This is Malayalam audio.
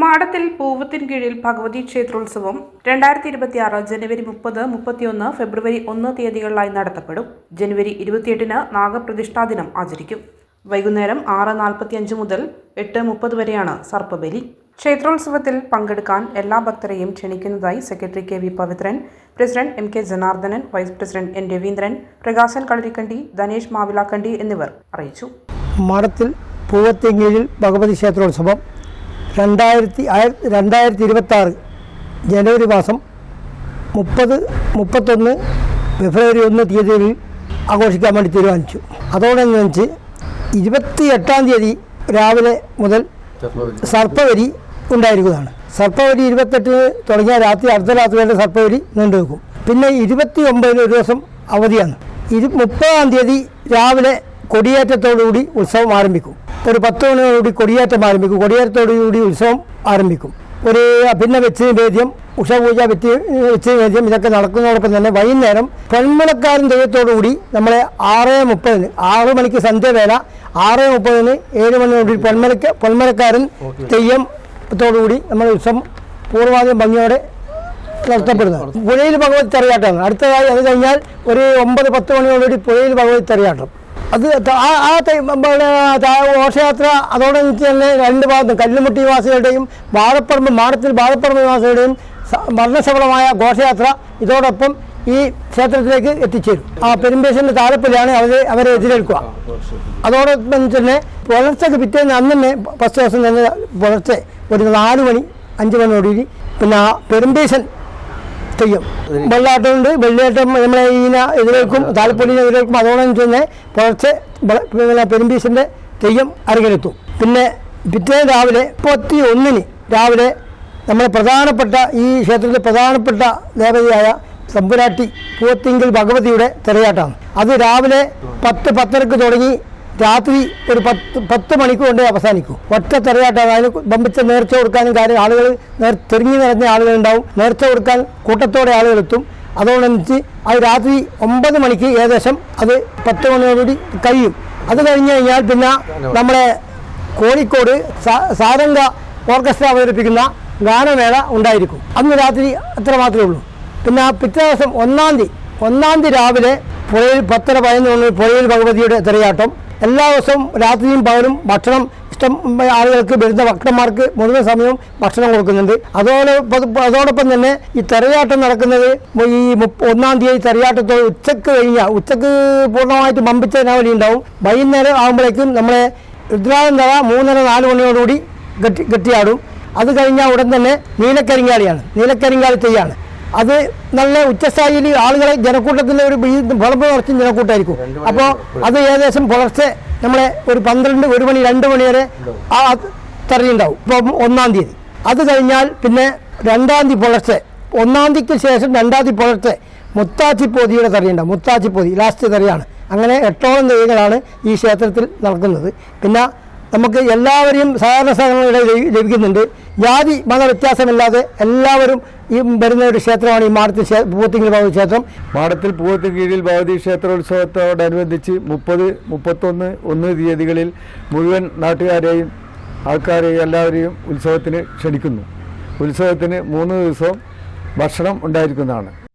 മാടത്തിൽ പൂവത്തിൻ കീഴിൽ ഭഗവതി ക്ഷേത്രോത്സവം രണ്ടായിരത്തി ഇരുപത്തി ആറ് ജനുവരി മുപ്പത് മുപ്പത്തിയൊന്ന് ഫെബ്രുവരി ഒന്ന് തീയതികളിലായി നടത്തപ്പെടും. ജനുവരി ഇരുപത്തിയെട്ടിന് നാഗപ്രതിഷ്ഠാ ദിനം ആചരിക്കും. വൈകുന്നേരം ആറ് നാൽപ്പത്തിയഞ്ച് മുതൽ എട്ട് മുപ്പത് വരെയാണ് സർപ്പബലി. ക്ഷേത്രോത്സവത്തിൽ പങ്കെടുക്കാൻ എല്ലാ ഭക്തരെയും ക്ഷണിക്കുന്നതായി secretary K V Pavithran president M K Janardhanan vice president N Raveendran Prakashan Kalarikkandi Dhanesh Mavilakkandi എന്നിവർ അറിയിച്ചു. മഠത്തിൽ പൂവത്തിങ്കീഴിൽ ഭഗവതി ക്ഷേത്രോത്സവം രണ്ടായിരത്തി ആയിരത്തി രണ്ടായിരത്തി ഇരുപത്താറ് ജനുവരി മാസം മുപ്പത് മുപ്പത്തൊന്ന് ഫെബ്രുവരി ഒന്ന് തീയതിയിൽ ആഘോഷിക്കാൻ വേണ്ടി തീരുമാനിച്ചു. അതോടനുബന്ധിച്ച് ഇരുപത്തി എട്ടാം തീയതി രാവിലെ മുതൽ സർപ്പവരി ഉണ്ടായിരിക്കുന്നതാണ്. സർപ്പവരി ഇരുപത്തെട്ടിന് തുടങ്ങിയ രാത്രി അർദ്ധരാത്രി വരെ സർപ്പവരി നീണ്ടു നിൽക്കും. പിന്നെ ഇരുപത്തി ഒമ്പതിന് ഒരു ദിവസം അവധിയാണ്. ഇരു മുപ്പതാം തീയതി രാവിലെ കൊടിയേറ്റത്തോടുകൂടി ഉത്സവം ആരംഭിക്കും. ഒരു പത്ത് മണിയോടുകൂടി കൊടിയേറ്റം ആരംഭിക്കും. കൊടിയേറ്റത്തോടുകൂടി ഉത്സവം ആരംഭിക്കും. ഒരു പിന്നെ വെച്ച് നിവേദ്യം ഉഷപൂജ വെച്ച് വെച്ച് നിവേദ്യം ഇതൊക്കെ നടക്കുന്നതോടൊപ്പം തന്നെ വൈകുന്നേരം പെൺമലക്കാരൻ ദൈവത്തോടുകൂടി നമ്മളെ ആറ് മുപ്പതിന് ആറ് മണിക്ക് സന്ധ്യവേല ആറ് മുപ്പതിന് ഏഴ് മണിയോടുകൂടി പൊന്മലക്ക് പൊന്മലക്കാരൻ തെയ്യം തെയ്യത്തോടുകൂടി നമ്മൾ ഉത്സവം പൂർവാധികം ഭംഗിയോടെ നടത്തപ്പെടുന്നത്. പുഴയിൽ ഭഗവതി തെറിയാട്ടമാണ് അടുത്തതായി അത് കഴിഞ്ഞാൽ ഒരു ഒമ്പത് പത്ത് മണിയോടുകൂടി പുഴയിൽ ഭഗവതി തെറിയാട്ടം. അത് ആ താ- ഘോഷയാത്ര അതോടൊപ്പം തന്നെ രണ്ട് ഭാഗത്തും കല്ലുമുട്ടി നിവാസികളുടെയും വാഴപ്പറമ്പ് മാടത്തിൽ വാഴപ്പറമ്പ് നിവാസികളുടെയും മരണശബളമായ ഘോഷയാത്ര ഇതോടൊപ്പം ഈ ക്ഷേത്രത്തിലേക്ക് എത്തിച്ചേരും. ആ പെരുമ്പേശ്വരന്റെ താലപ്പൊലിയാണ് അവരെ അവരെ എതിരേൽക്കുക. അതോടൊപ്പം തന്നെ പുലർച്ചയ്ക്ക് പിറ്റേന്ന് അന്ന് തന്നെ ഫസ്റ്റ് ദിവസം തന്നെ പുലർച്ചെ ഒരു നാല് മണി അഞ്ച് മണിയോടുകൂടി പിന്നെ ആ പെരുമ്പേശൻ തെയ്യം വെള്ളാട്ടമുണ്ട്. വെള്ളിയാട്ടം നമ്മളെ ഈന എതിരേൽക്കും താലപ്പൊലിനെ എതിരേൽക്കും അതോടൊപ്പം തന്നെ പുലർച്ചെ പിന്നെ പെരുമ്പീശന്റെ തെയ്യം അരങ്ങിലെത്തും പിന്നെ പിറ്റേ രാവിലെ മുപ്പത്തി ഒന്നിന് രാവിലെ നമ്മുടെ പ്രധാനപ്പെട്ട ഈ ക്ഷേത്രത്തിലെ പ്രധാനപ്പെട്ട ദേവതയായ തമ്പുരാട്ടി പൂത്തിങ്കിൽ ഭഗവതിയുടെ തിരയാട്ടാണ് അത് രാവിലെ പത്ത് പത്തരക്ക് തുടങ്ങി രാത്രി ഒരു പത്ത് പത്ത് മണിക്ക് കൊണ്ട് അവസാനിക്കും. ഒറ്റ തെരയാട്ടം. അതിന് ബമ്പിച്ച നേർച്ച കൊടുക്കാനും കാര്യം ആളുകൾ തെരിഞ്ഞു നിറഞ്ഞ ആളുകളുണ്ടാവും. നേർച്ച കൊടുക്കാൻ കൂട്ടത്തോടെ ആളുകൾ എത്തും. അതോടനുസരിച്ച് അത് രാത്രി ഒമ്പത് മണിക്ക് ഏകദേശം അത് പത്ത് മണിയോടുകൂടി കഴിയും. അത് കഴിഞ്ഞ് കഴിഞ്ഞാൽ പിന്നെ നമ്മുടെ കോഴിക്കോട് സാരംഗ ഓർക്കസ്ട്ര അവതരിപ്പിക്കുന്ന ഗാനമേള ഉണ്ടായിരിക്കും. അന്ന് രാത്രി അത്ര മാത്രമേ ഉള്ളൂ. പിന്നെ പിറ്റേ ദിവസം ഒന്നാം തീയതി ഒന്നാം തീയതി രാവിലെ പുഴയിൽ പത്തര പതിനൊന്ന് പുഴയിൽ ഭഗവതിയുടെ തിരയാട്ടം എല്ലാ ദിവസവും രാത്രിയും പകലും ഭക്ഷണം ഇഷ്ടം ആളുകൾക്ക് വരുന്ന ഭക്തന്മാർക്ക് മുഴുവൻ സമയവും ഭക്ഷണം കൊടുക്കുന്നുണ്ട്. അതോടെ അതോടൊപ്പം തന്നെ ഈ തെരയാട്ടം നടക്കുന്നത് ഈ ഒന്നാം തീയതി തെരയാട്ടത്തോട് ഉച്ചയ്ക്ക് കഴിഞ്ഞാൽ ഉച്ചയ്ക്ക് പൂർണമായിട്ട് മമ്പിച്ചതിനാവലി ഉണ്ടാവും. വൈകുന്നേരം ആകുമ്പോഴേക്കും നമ്മളെ രുദ്രാനന്ദവ മൂന്നര നാല് മണിയോടുകൂടി ഗട്ടി ഗട്ടിയാടും അത് കഴിഞ്ഞാൽ ഉടൻ തന്നെ നീലക്കരിങ്കാളിയാണ് നീലക്കരിങ്കാളി തെയ്യാണ്. അത് നല്ല ഉച്ചസ്ഥായിയിൽ ആളുകളെ ജനക്കൂട്ടത്തിന്റെ ഒരു വിളമ്പ് നിറച്ച് ജനക്കൂട്ടമായിരിക്കും അപ്പോൾ അത് ഏകദേശം പുലർച്ചെ നമ്മളെ ഒരു പന്ത്രണ്ട് ഒരു മണി രണ്ട് മണി വരെ ആ തെറിയുണ്ടാവും ഇപ്പം ഒന്നാം തീയതി. അത് കഴിഞ്ഞാൽ പിന്നെ രണ്ടാം തീയതി പുലർച്ചെ ഒന്നാം തീയതിക്ക് ശേഷം രണ്ടാം തീയതി പുലർച്ചെ മുത്താച്ചിപ്പോതിയുടെ തെറിയുണ്ടാവും മുത്താച്ചിപ്പോതി ലാസ്റ്റ് തെറിയാണ് അങ്ങനെ എട്ടോളം തെയ്യങ്ങളാണ് ഈ ക്ഷേത്രത്തിൽ നടക്കുന്നത്. പിന്നെ നമുക്ക് എല്ലാവരെയും സംഘടനയുടെ ലഭി- ലഭിക്കുന്നുണ്ട്. ജാതി മത വ്യത്യാസമില്ലാതെ എല്ലാവരും ഈ വരുന്ന ഒരു ക്ഷേത്രമാണ് ഈ മാടത്തിൽ പൂവത്തിങ്കിൽ ഭഗവതി ക്ഷേത്രം. മാടത്തിൽ പൂവത്തിന് കീഴിൽ ഭഗവതി ക്ഷേത്രോത്സവത്തോടനുബന്ധിച്ച് മുപ്പത് മുപ്പത്തൊന്ന് ഒന്ന് തീയതികളിൽ മുഴുവൻ നാട്ടുകാരെയും ആൾക്കാരെയും എല്ലാവരെയും ഉത്സവത്തിന് ക്ഷണിക്കുന്നു. ഉത്സവത്തിന് മൂന്ന് ദിവസവും ഭക്ഷണം ഉണ്ടായിരിക്കുന്നതാണ്.